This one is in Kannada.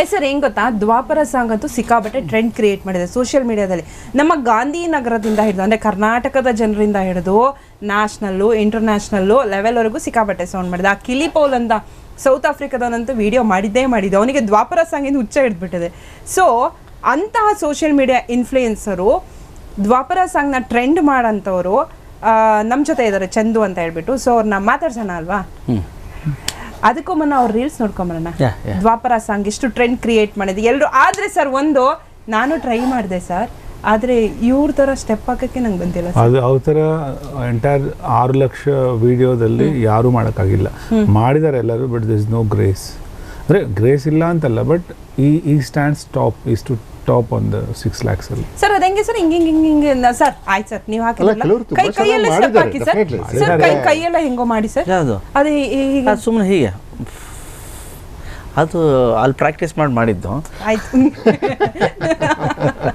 ಏ ಸರ್ ಏನ್ ಗೊತ್ತಾ? ದ್ವಾಪರ ಸಾಂಗ್ ಅಂತೂ ಸಿಕ್ಕಾಬಟ್ಟೆ ಟ್ರೆಂಡ್ ಕ್ರಿಯೇಟ್ ಮಾಡಿದೆ ಸೋಷಿಯಲ್ ಮೀಡಿಯಾದಲ್ಲಿ ನಮ್ಮ ಗಾಂಧಿನಗರದಿಂದ ಹಿಡಿದು, ಅಂದ್ರೆ ಕರ್ನಾಟಕದ ಜನರಿಂದ ಹಿಡಿದು ನ್ಯಾಷನಲ್ಲು ಇಂಟರ್ನ್ಯಾಷನಲ್ಲು ಲೆವೆಲ್ವರೆಗೂ ಸಿಕ್ಕಾಬಟ್ಟೆ ಸೌಂಡ್ ಮಾಡಿದೆ. ಆ ಕಿಲಿ ಪೌಲ್ ಅಂತ ಸೌತ್ ಆಫ್ರಿಕಾದವನಂತೂ ವಿಡಿಯೋ ಮಾಡಿದ್ದೇ ಮಾಡಿದ್ದು. ಅವನಿಗೆ ದ್ವಾಪರ ಸಾಂಗಿಂದ ಹುಚ್ಚ ಹಿಡಿದ್ಬಿಟ್ಟಿದೆ. ಸೊ ಅಂತಹ ಸೋಷಿಯಲ್ ಮೀಡಿಯಾ ಇನ್ಫ್ಲೂಯೆನ್ಸರು ದ್ವಾಪರ ಸಾಂಗ್ನ ಟ್ರೆಂಡ್ ಮಾಡೋಂಥವ್ರು ನಮ್ಮ ಜೊತೆ ಇದ್ದಾರೆ ಚಂದು ಅಂತ ಹೇಳ್ಬಿಟ್ಟು. ಸೊ ಅವ್ರನ್ನ ಮಾತಾಡ್ಸೋಣ ಅಲ್ವಾ? ಅದಕ್ಕೂ ಮುನ್ನ ಅವ್ರ ರೀಲ್ಸ್ ನೋಡ್ಕೊಂಬರೋಣ. ದ್ವಾಪರ ಸಾಂಗ್ ಎಷ್ಟು ಟ್ರೆಂಡ್ ಕ್ರಿಯೇಟ್ ಮಾಡಿದೆ. ಎಲ್ಲರೂ ಆದ್ರೆ ಸರ್ ಒಂದು ನಾನು ಟ್ರೈ ಮಾಡಿದೆ ಸರ್ ಆದ್ರೆ ಇವ್ರ ಥರ ಸ್ಟೆಪ್ ಹಾಕೋಕ್ಕೆ ನಂಗೆ ಬಂದಿಲ್ಲ ಅದು ಅವ್ರ ಥರ ಎಂಟೈರ್ ಆರು ಲಕ್ಷ ವಿಡಿಯೋದಲ್ಲಿ ಯಾರೂ ಮಾಡೋಕ್ಕಾಗಿಲ್ಲ. ಮಾಡಿದ್ದಾರೆ ಎಲ್ಲರೂ ಬಟ್ ದಿಸ್ ನೋ ಗ್ರೇಸ್ ಅಂದರೆ ಗ್ರೇಸ್ ಇಲ್ಲ ಅಂತಲ್ಲ ಬಟ್ ಈ ಈ stands top is to top ಒಂದು ಸಿಕ್ಸ್ ಲ್ಯಾಕ್ಸ್ ಅಲ್ಲಿ. ಸರ್ ಅದು ಹೆಂಗೆ ಸರ್? ಹಿಂಗೆ ಹಿಂಗೆ ಹಿಂಗೆ ಸರ್. ಆಯ್ತು ಸರ್ ನೀವು ಹಾಕಿಲ್ಲ ಕೆಲವ್ರು ತುಂಬಾ ಕೈ ಕೈಯೆಲ್ಲ ಚೆನ್ನಾಗಿ ಸ್ಟೆಪ್ ಹಾಕಿ ಸರ್. ಕೈ. ಕೈಯೆಲ್ಲ ಹೆಂಗೋ ಮಾಡಿ ಸರ್. ಯಾವುದು? ಅದು ಹೀ- ಹೀಗೆ. ಅದು ಸುಮ್ಮನೆ ಹೀಗೆ. ಅದು ಅಲ್ಲಿ ಪ್ರಾಕ್ಟೀಸ್ ಮಾಡಿ ಮಾಡಿದ್ದು. ಆಯ್ತು.